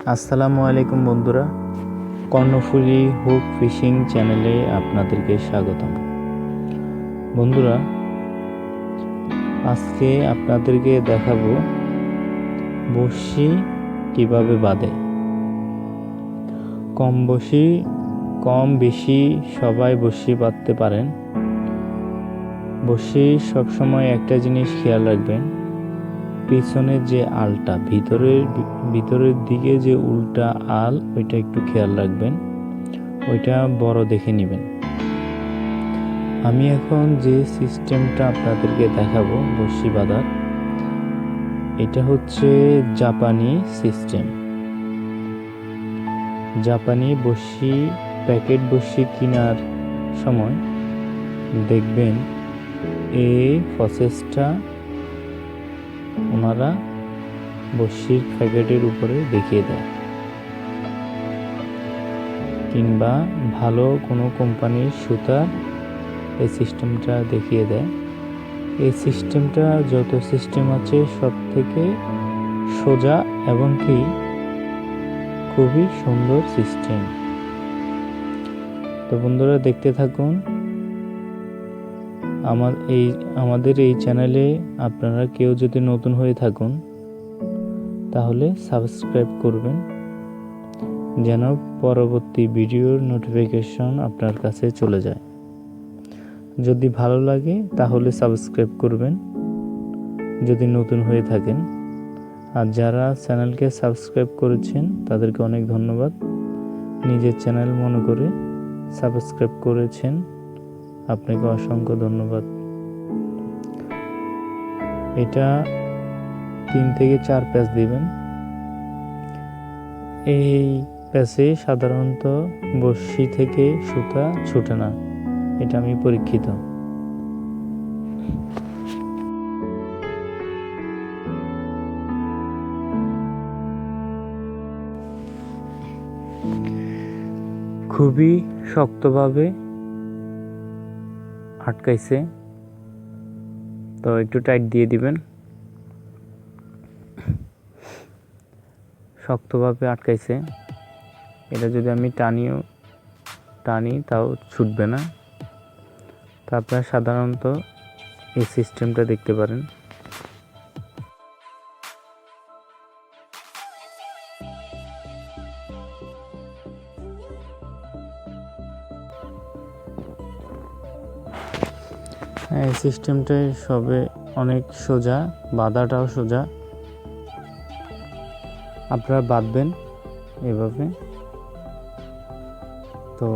আসসালামু আলাইকুম বন্ধুরা। কর্ণফুলি হুক ফিশিং চ্যানেলে আপনাদেরকে স্বাগতম। বন্ধুরা, আজকে আপনাদেরকে দেখাবো বড়শি কীভাবে বাঁধে। কম বসি কম বেশি সবাই বড়শি বাঁধতে পারেন। বড়শি সবসময় একটা জিনিস খেয়াল রাখবেন পিছনের যে আলটা, ভিতরের ভিতরের দিকে যে উল্টা আল, ওইটা একটু খেয়াল রাখবেন। ওইটা বড় দেখে নেবেন। আমি এখন যে সিস্টেমটা আপনাদেরকে দেখাবো বসি বাঁধার এটা হচ্ছে জাপানি সিস্টেম। জাপানি বসি প্যাকেট বসি কেনার সময় দেখবেন, এই প্রসেসটা ওনারা বসির প্যাকেটের উপরে দেখিয়ে দেয়। কিংবা ভালো কোনো কোম্পানির সুতা এই সিস্টেমটা দেখিয়ে দেয়। এই সিস্টেমটা যত সিস্টেম আছে সব থেকে সোজা এবং কি খুবই সুন্দর সিস্টেম। তো বন্ধুরা দেখতে থাকুন আমার এই, আমাদের এই চ্যানেলে আপনারা কেউ যদি নতুন হয়ে থাকুন, তাহলে সাবস্ক্রাইব করবেন, যেন পরবর্তী ভিডিওর নোটিফিকেশন আপনার কাছে চলে যায়। যদি ভালো লাগে, তাহলে সাবস্ক্রাইব করবেন, যদি নতুন হয়ে থাকেন। আর যারা চ্যানেলকে সাবস্ক্রাইব করেছেন, তাদেরকে অনেক ধন্যবাদ। নিজের চ্যানেল মনে করে সাবস্ক্রাইব করেছেন। আপনাকে অসংখ্য ধন্যবাদ। এটা তিন থেকে চার প্যাচ দিবেন। এই প্যাচে সাধারণত বর্ষি থেকে সুতা ছুটে না। এটা আমি পরীক্ষিত। খুবই শক্তভাবে আটকাইছে। তো একটু টাইট দিয়ে দিবেন। শক্তভাবে আটকাইছে। এটা যদি আমি টানিও, টানি তাও ছুটবে না। তা আপনারা সাধারণত এই সিস্টেমটা দেখতে পারেন। হ্যাঁ এই সিস্টেমটাই সবে অনেক সোজা, বাঁধাটাও সোজা। আপনারা বাঁধবেন এভাবে তো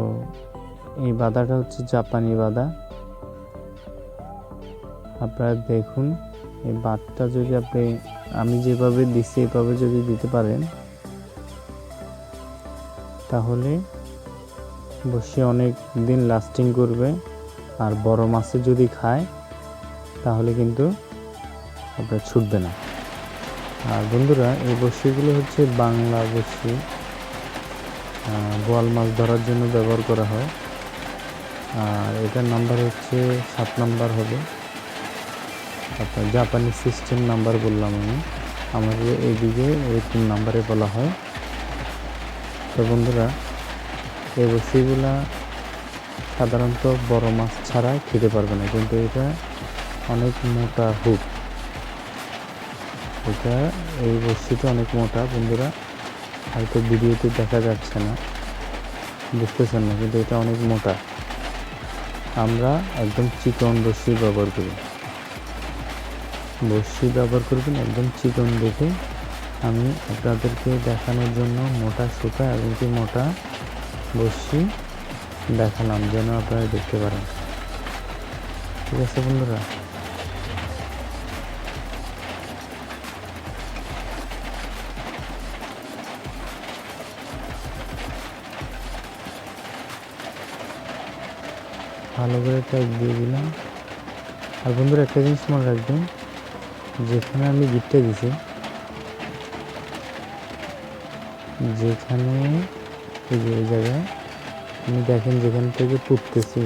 এই বাঁধাটা হচ্ছে জাপানি বাঁধা। আপনারা দেখুন, এই বাঁধটা যদি আপনি, আমি যেভাবে দিচ্ছি এভাবে যদি দিতে পারেন, তাহলে বসে অনেক দিন লাস্টিং করবে। আর বড় মাছে যদি খায়, তাহলে কিন্তু আপনার ছুটবে না। আর বন্ধুরা, এই বড়শিগুলো হচ্ছে বাংলা বড়শি। বোয়াল মাছ ধরার জন্য ব্যবহার করা হয়। আর এটার নাম্বার হচ্ছে সাত নাম্বার হবে। আপনার জাপানি সিস্টেম নাম্বার বললাম আমি। আমাদের এইদিকে এই তিন নাম্বারে বলা হয়। তো বন্ধুরা, এই বড়শিগুলা সাধারণত বড় মাছ ছাড়া খেতে পারবে না, কিন্তু এটা অনেক মোটা হুক। এটা এই বড়শিটা অনেক মোটা, বন্ধুরা। হয়তো ভিডিওতে দেখা যাচ্ছে না, বুঝতেছেন না, কিন্তু এটা অনেক মোটা। আমরা একদম চিকন বড়শি ব্যবহার করি। বড়শি ব্যবহার করবেন একদম চিকন দেখে। আমি আপনাদেরকে দেখানোর জন্য মোটা সুতা এবং কি মোটা বড়শি দেখালাম, যেন আপনারা দেখতে পারেন। ঠিক আছে বন্ধুরা? ভালো করে টাইট দিয়ে দিলাম। আর বন্ধুরা, একটা জিনিস মনে রাখবেন, যেখানে আমি গিটটা দিছি, যেখানে এই জায়গায় আপনি দেখেন যেখান থেকে পুঁততেছি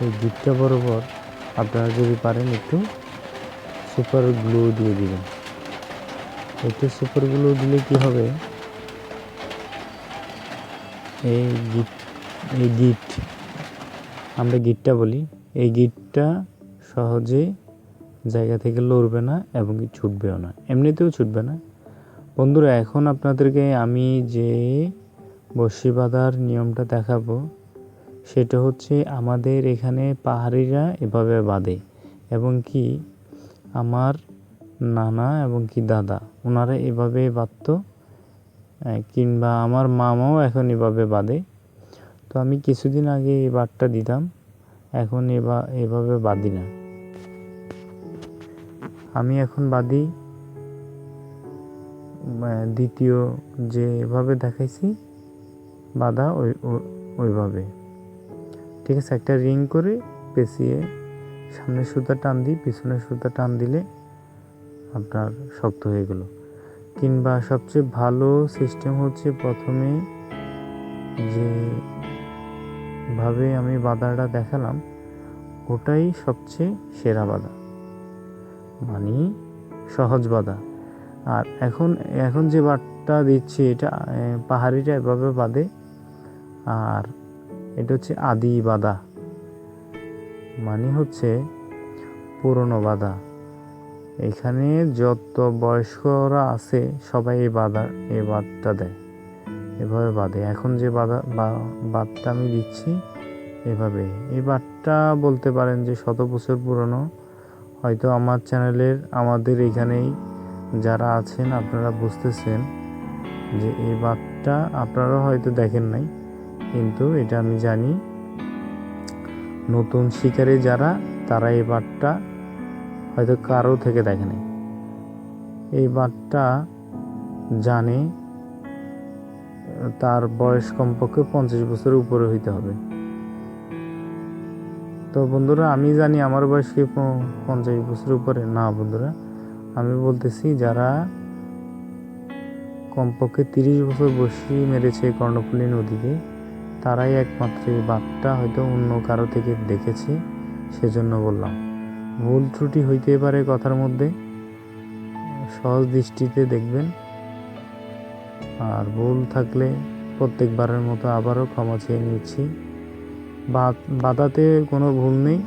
ওই গিটটা বরাবর আপনারা যদি পারেন একটু সুপার গ্লু দিয়ে দিবেন। একটু সুপার গ্লু দিলে কি হবে? এই গিট এই গিট, আমরা গিটটা বলি, এই গিটটা সহজে জায়গা থেকে লড়বে না এবং ছুটবেও না, এমনিতেও ছুটবে না। বন্ধুরা, এখন আপনাদেরকে আমি যে বসি বাঁধার নিয়মটা দেখাবো। সেটা হচ্ছে আমাদের এখানে পাহাড়িরা এভাবে বাঁধে এবং কি আমার নানা এবং কি দাদা ওনারা এভাবে বাঁধতো কিংবা আমার মামাও এখন এভাবে বাঁধে। তো আমি কিছুদিন আগে এই বাঁধটা দিতাম, এখন এবা, এভাবে বাঁধি না। আমি এখন বাঁধি দ্বিতীয় যে এভাবে দেখাইছি বাঁধা ওই ওইভাবে। ঠিক আছে, একটা রিং করে পেঁচিয়ে সামনের সুতা টান দিই পিছনের সুতা টান দিলে আপনার শক্ত হয়ে গেল। কিংবা সবচেয়ে ভালো সিস্টেম হচ্ছে প্রথমে যে ভাবে আমি বাধাটা দেখালাম, ওটাই সবচেয়ে সেরা বাধা। মানে সহজ বাধা। আর এখন এখন যে বাটটা দিচ্ছি, এটা পাহাড়িটা এভাবে বাঁধে আর এটা হচ্ছে আদি বাধা মানে হচ্ছে পুরনো বাধা এখানে যত বয়স্করা আছে, সবাই এই বাধা এই বাদটা দেয়। এভাবে বাঁধে এখন যে বাধা বা- বাঁধটা আমি দিচ্ছি, এভাবে। এই বাঁধটা বলতে পারেন যে শত বছর পুরনো। হয়তো আমার চ্যানেলের, আমাদের এখানেই যারা আছেন, আপনারা বুঝতেছেন যে এই বাঁধটা আপনারা হয়তো দেখেন নাই। কিন্তু এটা আমি জানি, নতুন শিকারে যারা, তারা এই বাঁধটা হয়তো কারও থেকে দেখে নাই। এই বাঁধটা জানে তার বয়স কমপক্ষে পঞ্চাশ বছরের উপরে হইতে হবে। তো বন্ধুরা, আমি জানি আমার বয়স কি পঞ্চাশ বছরের উপরে? না বন্ধুরা, আমি বলতেছি যারা কমপক্ষে তিরিশ বছর বসি মেরেছে কর্ণফুলী নদীতে তারাই একমাত্র এই বাঘটা হয়তো অন্য কারও থেকে দেখেছে, সেজন্য বললাম। ভুল ত্রুটি হইতে পারে কথার মধ্যে। সহজ দৃষ্টিতে দেখবেন। আর ভুল থাকলে প্রত্যেকবারের মতো আবারও ক্ষমা চেয়ে নিচ্ছি। বাধাতে কোনো ভুল নেই।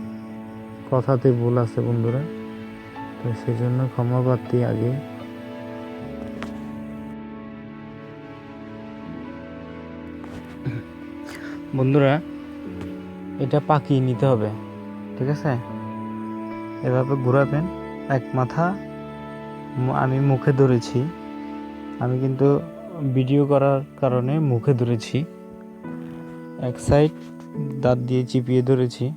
কথাতে ভুল আছে বন্ধুরা। তো সেজন্য ক্ষমা প্রার্থী আগে বন্ধুরা, এটা পাকিয়ে নিতে হবে, ঠিক আছে? এভাবে ঘোরাবেন, এক মাথা আমি মুখে ধরেছি। আমি কিন্তু ভিডিও করার কারণে মুখে ধরেছি। এক সাইড দাঁত দিয়ে চিপিয়ে ধরেছি।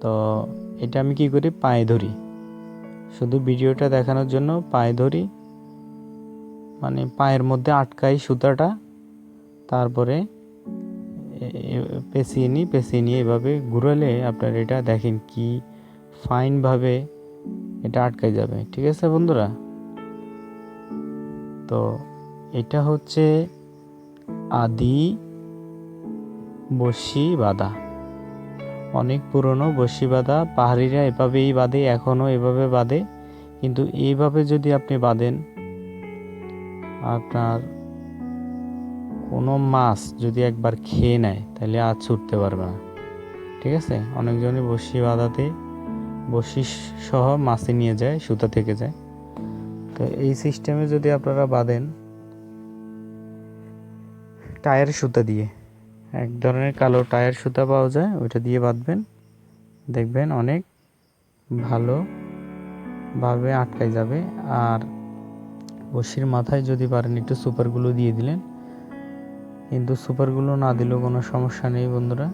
তো এটা আমি কি করি? পায়ে ধরি। শুধু ভিডিওটা দেখানোর জন্য পায়ে ধরি। মানে পায়ের মধ্যে আটকাই সুতাটা। তারপরে পেঁচিয়ে নিই পেঁচিয়ে নিয়ে এভাবে ঘুরালে আপনার এটা দেখেন কি ফাইনভাবে এটা আটকাই যাবে। ঠিক আছে বন্ধুরা? তো এটা হচ্ছে আদি বসি বাঁধা অনেক পুরনো বসি বাঁধা পাহাড়িরা এভাবেই বাঁধে এখনও এভাবে বাঁধে কিন্তু এইভাবে যদি আপনি বাঁধেন আপনার কোনো মাছ যদি একবার খেয়ে নেয়, তাহলে আর ছুটতে পারবে না। ঠিক আছে? অনেকজনই বসি বাঁধাতে, বসি সহ মাছে নিয়ে যায়, সুতা থেকে যায়। তো এই সিস্টেমে যদি আপনারা বাঁধেন, টায়ার সুতা দিয়ে, এক ধরনের কালো টায়ার সুতা পাওয়া যায়, ওইটা দিয়ে বাঁধবেন। দেখবেন অনেক ভালোভাবে আটকাই যাবে। আর বসির মাথায় যদি পারেন, একটু সুপারগুলো দিয়ে দিলেন। কিন্তু সুপারগুলো না দিলেও কোনো সমস্যা নেই বন্ধুরা।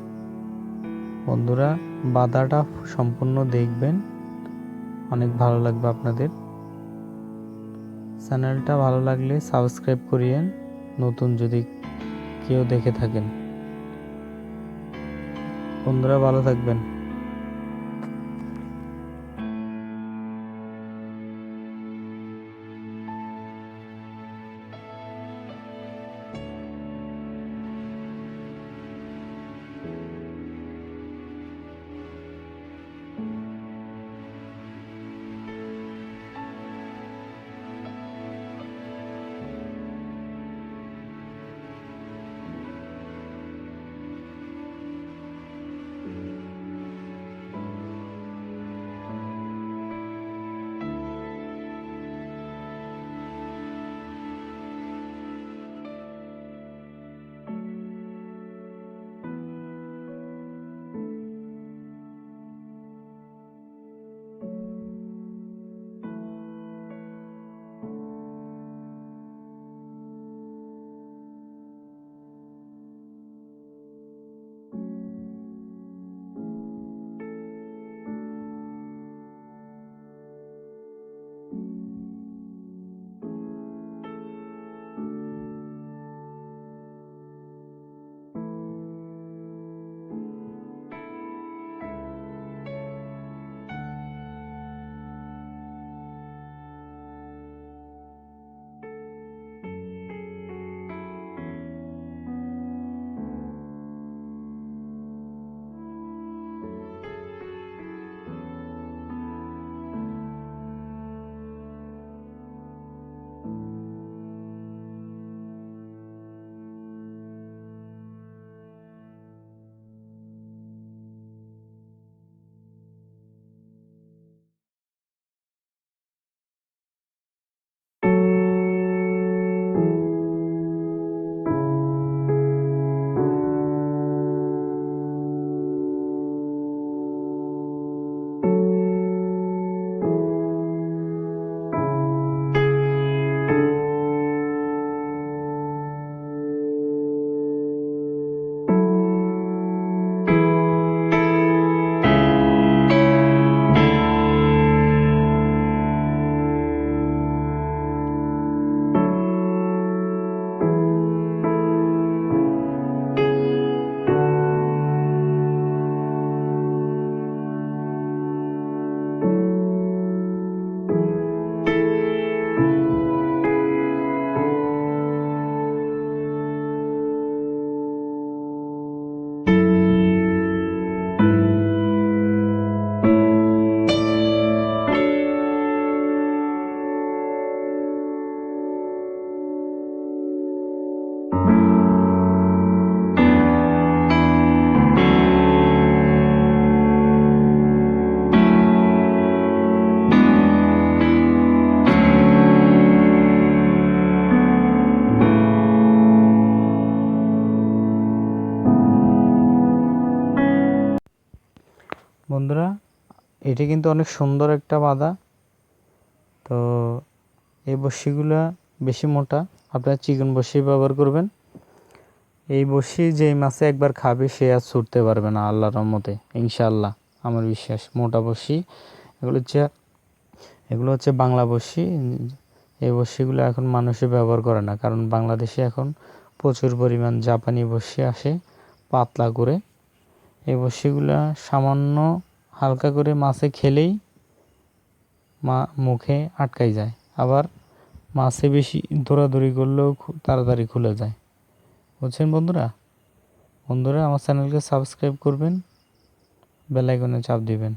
বন্ধুরা, বাধাটা সম্পূর্ণ দেখবেন। অনেক ভালো লাগবে আপনাদের। চ্যানেলটা ভালো লাগলে সাবস্ক্রাইব করিয়েন। নতুন যদি কেউ দেখে থাকেন। বন্ধুরা, ভালো থাকবেন। এটা কিন্তু অনেক সুন্দর একটা বাঁধা। তো এই বড়শিগুলা বেশি মোটা, আপনারা চিকন বড়শি ব্যবহার করবেন। এই বড়শি যেই মাছে একবার খাবে, সে আর ছুটতে পারবে না আল্লাহর রহমতে, ইনশাআল্লাহ, আমার বিশ্বাস। মোটা বড়শি, এগুলো হচ্ছে এগুলো হচ্ছে বাংলা বড়শি। এই বড়শিগুলো এখন মানুষে ব্যবহার করে না, কারণ বাংলাদেশে এখন প্রচুর পরিমাণ জাপানি বড়শি আসে, পাতলা করে। এই বড়শিগুলো সামান্য হালকা করে মাছে খেলেই মা মুখে আটকাই যায়। আবার মাছে বেশি দৌড়াদৌড়ি করলেও তাড়াতাড়ি খুলে যায়। বুঝছেন বন্ধুরা? বন্ধুরা, আমার চ্যানেলকে সাবস্ক্রাইব করবেন, বেল আইকনে চাপ দিবেন।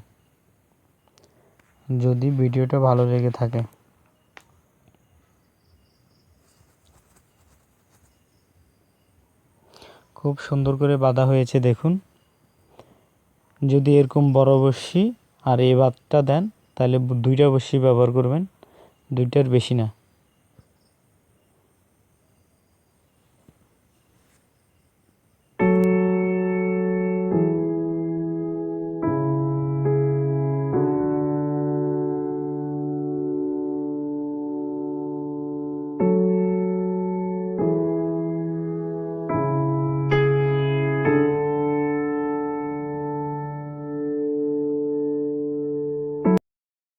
যদি ভিডিওটা ভালো লেগে থাকে। খুব সুন্দর করে বাঁধা হয়েছে, দেখুন। যদি এরকম বড় বড়শি আর এই বাতটা দেন, তাহলে দুইটা বড়শি ব্যবহার করবেন, দুইটার বেশি না।